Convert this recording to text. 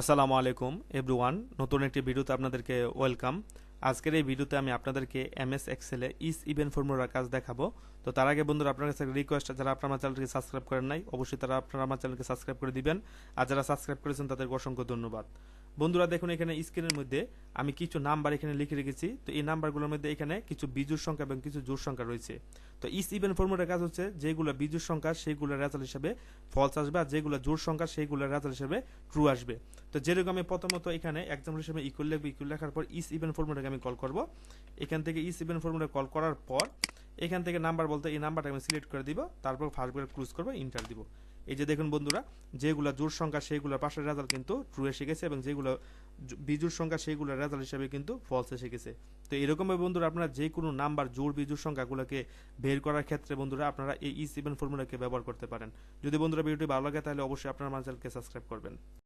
আসসালামু আলাইকুম এভরিওয়ান নতুন একটি ভিডিওতে আপনাদেরকে ওয়েলকাম আজকের এই ভিডিওতে আমি আপনাদেরকে এমএস এক্সেলে ইস ইভেন্ট ফর্মুলার কাজ দেখাবো। তো তার আগে বন্ধুরা, আপনার কাছে রিকোয়েস্ট যারা আপনার আমার চ্যানেলকে সাবস্ক্রাইব করেন নাই, অবশ্যই তারা আপনার আমার চ্যানেলকে সাবস্ক্রাইব করে দিবেন। আর যারা সাবস্ক্রাইব করেছেন, তাদেরকে অসংখ্য ধন্যবাদ। বন্ধুরা, দেখুন এখানে স্ক্রিনের মধ্যে আমি কিছু নাম্বার এখানে লিখে রেখেছি। তো এই নাম্বারগুলোর মধ্যে এখানে কিছু বিজুর সংখ্যা এবং কিছু জোর সংখ্যা রয়েছে। তো ইস ইভেন ফর্মুলার কাজ হচ্ছে যেগুলো বিজুর সংখ্যা সেইগুলো রেজাল্ট হিসেবে ফলস আসবে আর যেগুলো জোর সংখ্যা সেইগুলোর রেজাল্ট হিসেবে ট্রু আসবে। তো যেরকম আমি প্রথমত এখানে এক্সাম্পল হিসেবে ইকুয়াল লিখব ইকুয়াল লেখার পর ইস ইভেন ফর্মুলাকে আমি কল করব। এখান থেকে ইস ইভেন ফর্মুলা কল করার পর, এখান থেকে নাম্বার বলতে এই নাম্বারটা আমি সিলেক্ট করে দিব, তারপর ফার্স্ট ব্রেক ক্লুজ করব ইন্টার দিব। এই যে দেখুন বন্ধুরা, যেগুলো জোর সংখ্যা, সেইগুলোর পাশের রেজাল্ট কিন্তু ট্রু এসে গেছে এবং যেগুলো বিজুর সংখ্যা, সেইগুলোর রেজাল্ট হিসেবে কিন্তু ফলস এসে গেছে। তো এরকমভাবে বন্ধুরা, আপনারা যে কোনো নাম্বার জোর বিজুর সংখ্যাগুলোকে বের করার ক্ষেত্রে বন্ধুরা, আপনারা এই ই সেভেন ফর্মুলাকে ব্যবহার করতে পারেন। যদি বন্ধুরা ভিডিওটি ভালো লাগে, তাহলে অবশ্যই আপনার আমার চ্যানেলকে সাবস্ক্রাইব করবেন।